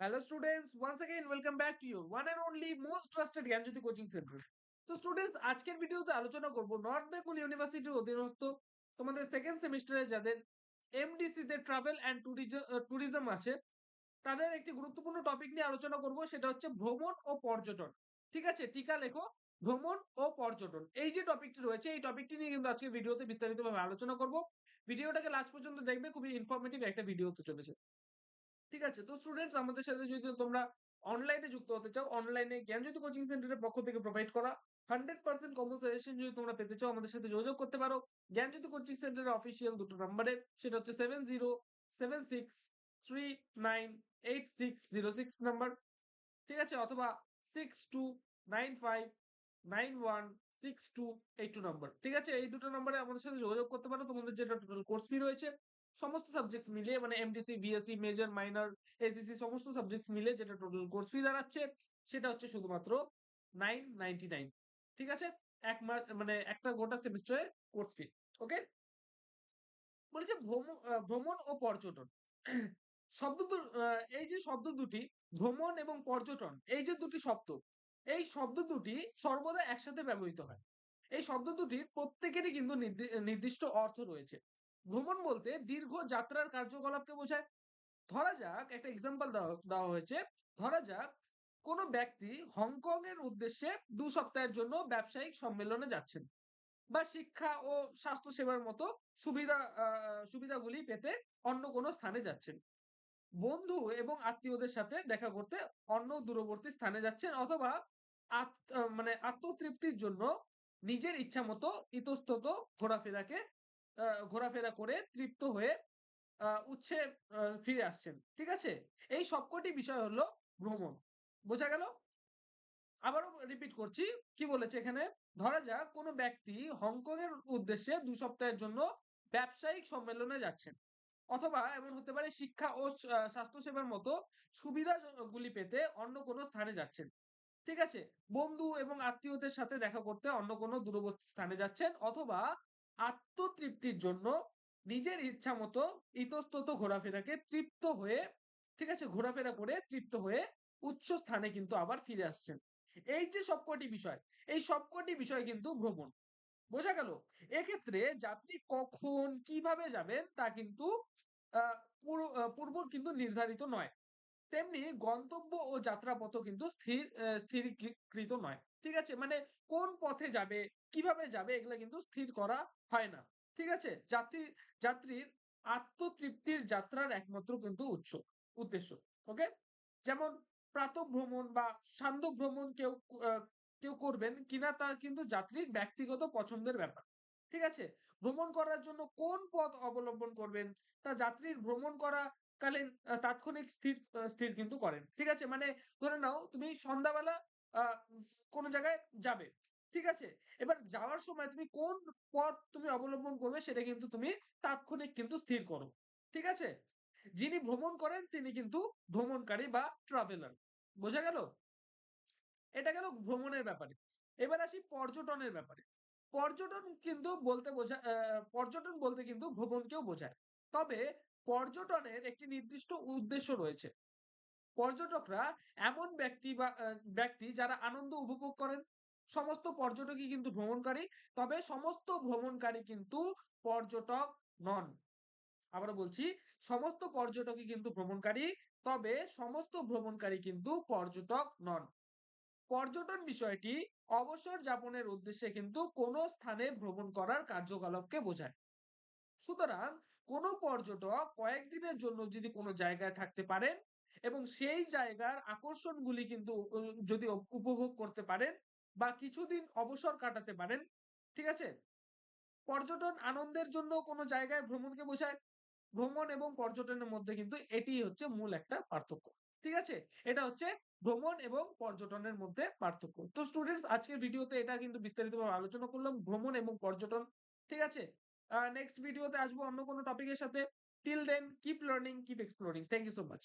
Hello students, once again welcome back to your one and only most trusted Gyanjyoti coaching centre তো students আজকের ভিডিওতে আলোচনা করব north Bengal ইউনিভার্সিটির অধীনস্থ তোমাদের সেকেন্ড সেমিস্টারে যাদের এমডিসি তে ট্রাভেল অ্যান্ড ট্যুরিজম আছে তাদের একটি গুরুত্বপূর্ণ টপিক নিয়ে আলোচনা করব সেটা হচ্ছে ভ্রমণ ও পর্যটন। ঠিক আছে? টিকা লেখো ভ্রমণ ও পর্যটন। এই যে টপিকটি রয়েছে এই টপিকটি নিয়ে কিন্তু আজকে ভিডিওতে বিস্তারিতভাবে আলোচনা করব। ভিডিওটাকে লাস্ট পর্যন্ত দেখবে খুবই ইনফরমেটিভ একটা ভিডিও হতে চলেছে। ঠিক আছে? তো স্টুডেন্টস আমাদের সাথে যদি তোমরা অনলাইনে যুক্ত হতে চাও অনলাইনে জ্ঞানজ্যোতি কোচিং সেন্টারের পক্ষ থেকে প্রোভাইড করা হান্ড্রেড পার্সেন্ট কমন সাজেশন যদি তোমরা পেতে চাও, আমাদের সাথে যোগাযোগ করতে পারো। জ্ঞানজ্যোতি কোচিং সেন্টারের অফিসিয়াল দুটো নাম্বারে সেটা হচ্ছে seven zero seven six three nine eight six zero six number ঠিক আছে? অথবা six two nine five nine one six two eight two number ঠিক আছে? এই দুটো নাম্বারে আমাদের সাথে যোগাযোগ করতে পারো। তোমাদের যেটা টোটাল কোর্স ফি রয়েছে সমস্ত সাবজেক্ট মিলিয়ে মানে MDC BSc major minor SEC সমস্ত সাবজেক্ট মিলে যেটা টোটাল কোর্স ফি দাঁড়াচ্ছে, সেটা হচ্ছে শুধুমাত্র নাইন নাইনটি নাইন ঠিক আছে? এক মানে একটা গোটা সেমিস্টারে কোর্স ফি ওকে বলেছে ভ্রমণ ও পর্যটন। শব্দ এই যে শব্দ দুটি, ভ্রমণ এবং পর্যটন, এই যে দুটি শব্দ, এই শব্দ দুটি সর্বদা একসাথে ব্যবহৃত হয়। এই শব্দ দুটির প্রত্যেকেরই কিন্তু নির্দিষ্ট অর্থ রয়েছে। ভ্রমণ বলতে দীর্ঘ যাত্রার কার্যকলাপকে বোঝায়। ধরা যাক, একটা এক্সাম্পল দেওয়া হয়েছে। ধরা যাক, কোনো ব্যক্তি হংকং এর উদ্দেশ্যে দু সপ্তাহের জন্য ব্যবসায়িক সম্মেলনে যাচ্ছেন বা শিক্ষা ও স্বাস্থ্য সেবার মতো সুবিধা সুবিধাগুলি পেতে অন্য কোনো স্থানে যাচ্ছেন। বন্ধু এবং আত্মীয়দের সাথে দেখা করতে অন্য দূরবর্তী স্থানে যাচ্ছেন অথবা মানে আত্মতৃপ্তির জন্য নিজের ইচ্ছা মতো ইতস্তত ঘোরাফেরাকে ঘোরাফেরা করে তৃপ্ত হয়ে উচ্ছে ফিরে আসছেন। ঠিক আছে? এই সবকটি বিষয় হলো ভ্রমণ। বোঝা গেল? আবারও রিপিট করছি, কি বলেছে এখানে? ধরা যাক কোনো ব্যক্তি হংকং এর উদ্দেশ্যে দু সপ্তাহের জন্য ব্যবসায়িক সম্মেলনে যাচ্ছেন। অথবা এমন হতে পারে শিক্ষা ও স্বাস্থ্য সেবার মতো সুবিধাগুলি পেতে অন্য কোনো স্থানে যাচ্ছেন। ঠিক আছে? বন্ধু এবং আত্মীয়দের সাথে দেখা করতে অন্য কোনো দূরবর্তী স্থানে যাচ্ছেন অথবা আত্মতৃপ্তির জন্য নিজের ইচ্ছা মতো ইতস্তত ঘোরাফেরাকে তৃপ্ত হয়ে, ঠিক আছে? ঘোরাফেরা করে তৃপ্ত হয়ে উচ্চ স্থানে কিন্তু আবার ফিরে আসছেন। এই যে সবকটি বিষয়, এই সবকটি বিষয় কিন্তু ভ্রমণ। বোঝা গেল? এক্ষেত্রে যাত্রী কখন, কীভাবে যাবেন তা কিন্তু পূর্ব কিন্তু নির্ধারিত নয়। তেমনি গন্তব্য ও যাত্রাপথও কিন্তু স্থির স্থিরীকৃত নয়। ঠিক আছে? মানে কোন পথে যাবে, কীভাবে যাবে, এগুলো কিন্তু স্থির করা হয় না। ঠিক আছে? যাত্রী, যাত্রীর আত্মতৃপ্তির যাত্রার একমাত্র কিন্তু উৎস, উদ্দেশ্য। ওকে? যেমন প্রাত ভ্রমণ বা সান্ধ্য ভ্রমণ কেউ কেউ করবেন কিনা তা কিন্তু যাত্রীর ব্যক্তিগত পছন্দের ব্যাপার। ঠিক আছে? ভ্রমণ করার জন্য কোন পথ অবলম্বন করবেন? তা যাত্রীর ভ্রমণ করা কালীন তাৎক্ষণিক স্থির স্থির কিন্তু করেন। ঠিক আছে? মানে ধরে নাও, তুমি সন্ধ্যাবেলা কোন জায়গায় যাবে। ঠিক আছে? এবার যাওয়ার সময় তুমি কোন পথ তুমি অবলম্বন করবে সেটা কিন্তু তুমি তাৎক্ষণিক কিন্তু স্থির করো। ঠিক আছে? যিনি ভ্রমণ করেন তিনি কিন্তু ভ্রমণকারী বা ট্রাভেলার বোঝা গেল? এটা গেল ভ্রমণের ব্যাপারে। এবার আসি পর্যটনের ব্যাপারে। পর্যটন কিন্তু বলতে বোঝা পর্যটন বলতে কিন্তু ভ্রমণকেও বোঝায়। তবে পর্যটনের একটি নির্দিষ্ট উদ্দেশ্য রয়েছে। পর্যটকরা এমন ব্যক্তি বা ব্যক্তি যারা আনন্দ উপভোগ করেন। সমস্ত পর্যটকই কিন্তু ভ্রমণকারী, তবে সমস্ত ভ্রমণকারী কিন্তু পর্যটক নন। আবার বলছি, সমস্ত পর্যটকই কিন্তু ভ্রমণকারী, তবে সমস্ত ভ্রমণকারী কিন্তু পর্যটক নন। পর্যটন বিষয়টি অবসর যাপনের উদ্দেশ্যে কিন্তু কোনো স্থানে ভ্রমণ করার কার্যকলাপকে বোঝায়। সুতরাং কোনো পর্যটক কয়েকদিনের জন্য যদি কোনো জায়গায় থাকতে পারেন এবং সেই জায়গার আকর্ষণগুলি কিন্তু যদি উপভোগ করতে পারেন বা কিছুদিন অবসর কাটাতে পারেন, ঠিক আছে? পর্যটন আনন্দের জন্য কোনো জায়গায় ভ্রমণকে বোঝায়। ভ্রমণ এবং পর্যটনের মধ্যে কিন্তু এটি হচ্ছে মূল একটা পার্থক্য, ঠিক আছে? এটা হচ্ছে ভ্রমণ এবং পর্যটনের মধ্যে পার্থক্য। তো স্টুডেন্টস আজকের ভিডিওতে এটা কিন্তু বিস্তারিতভাবে আলোচনা করলাম, ভ্রমণ এবং পর্যটন, ঠিক আছে? নেক্সট ভিডিওতে আসব অন্য কোনো টপিকের সাথে। Till then keep learning keep exploring thank you so much